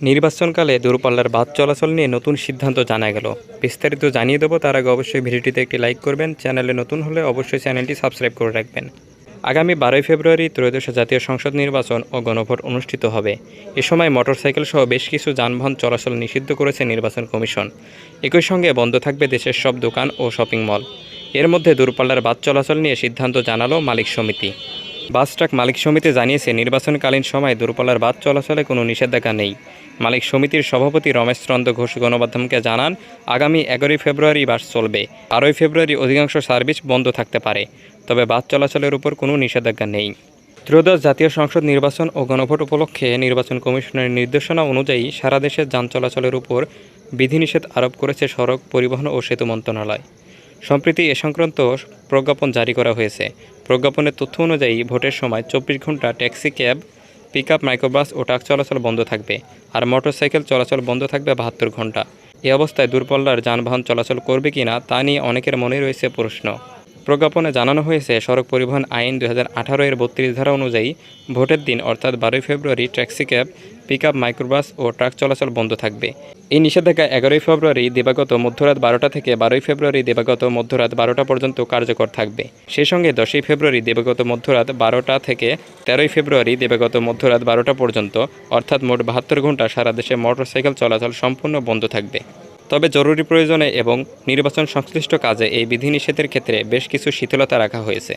নির্বাচনকালে দূরপাল্লার বাস চলাচল নিয়ে নতুন সিদ্ধান্ত জানা গেল। বিস্তারিত জানিয়ে দেবো, তার আগে অবশ্যই ভিডিওটিতে একটি লাইক করবেন, চ্যানেলে নতুন হলে অবশ্যই চ্যানেলটি সাবস্ক্রাইব করে রাখবেন। আগামী বারোই ফেব্রুয়ারি ত্রয়োদশ জাতীয় সংসদ নির্বাচন ও গণভোট অনুষ্ঠিত হবে। এ সময় মোটরসাইকেল সহ বেশ কিছু যানবাহন চলাচল নিষিদ্ধ করেছে নির্বাচন কমিশন। একই সঙ্গে বন্ধ থাকবে দেশের সব দোকান ও শপিং মল। এর মধ্যে দূরপাল্লার বাস চলাচল নিয়ে সিদ্ধান্ত জানালো মালিক সমিতি। বাস ট্রাক মালিক সমিতি জানিয়েছে, নির্বাচনকালীন সময় দূরপাল্লার বাস চলাচলে কোনো নিষেধাজ্ঞা নেই। মালিক সমিতির সভাপতি রমেশ চন্দ্র ঘোষ গণমাধ্যমকে জানান, আগামী এগারোই ফেব্রুয়ারি বাস চলবে। বারোই ফেব্রুয়ারি অধিকাংশ সার্ভিস বন্ধ থাকতে পারে। তবে বাস চলাচলের উপর কোনো নিষেধাজ্ঞা নেই। ত্রয়োদশ জাতীয় সংসদ নির্বাচন ও গণভোট উপলক্ষে নির্বাচন কমিশনের নির্দেশনা অনুযায়ী সারা দেশে যান চলাচলের উপর বিধিনিষেধ আরোপ করেছে সড়ক পরিবহন ও সেতু মন্ত্রণালয়। সম্প্রতি এ সংক্রান্ত প্রজ্ঞাপন জারি করা হয়েছে। প্রজ্ঞাপনের তথ্য অনুযায়ী ভোটের সময় চব্বিশ ঘণ্টা taxi cab pick up microbus ও ট্রাক চলাচল বন্ধ থাকবে আর মোটরসাইকেল চলাচল বন্ধ থাকবে বাহাত্তর ঘণ্টা এ অবস্থায় দূরপাল্লার যানবাহন চলাচল করবে কিনা তা নিয়ে অনেকের মনে রয়েছে প্রশ্ন। প্রজ্ঞাপনে জানানো হয়েছে, সড়ক পরিবহন আইন দুই হাজার আঠারো এর বত্রিশ ধারা অনুযায়ী ভোটের দিন অর্থাৎ বারোই ফেব্রুয়ারি taxi cab pick up microbus ও ট্রাক চলাচল বন্ধ থাকবে। এই নিষেধাজ্ঞা এগারোই ফেব্রুয়ারি দিবাগত মধ্যরাত বারোটা থেকে বারোই ফেব্রুয়ারি দিবাগত মধ্যরাত বারোটা পর্যন্ত কার্যকর থাকবে। সেই সঙ্গে দশই ফেব্রুয়ারি দিবাগত মধ্যরাত বারোটা থেকে তেরোই ফেব্রুয়ারি দিবাগত মধ্যরাত বারোটা পর্যন্ত, অর্থাৎ মোট বাহাত্তর ঘণ্টা সারা দেশে মোটরসাইকেল চলাচল সম্পূর্ণ বন্ধ থাকবে। তবে জরুরি প্রয়োজনে এবং নির্বাচন সংশ্লিষ্ট কাজে এই বিধিনিষেধের ক্ষেত্রে বেশ কিছু শিথিলতা রাখা হয়েছে।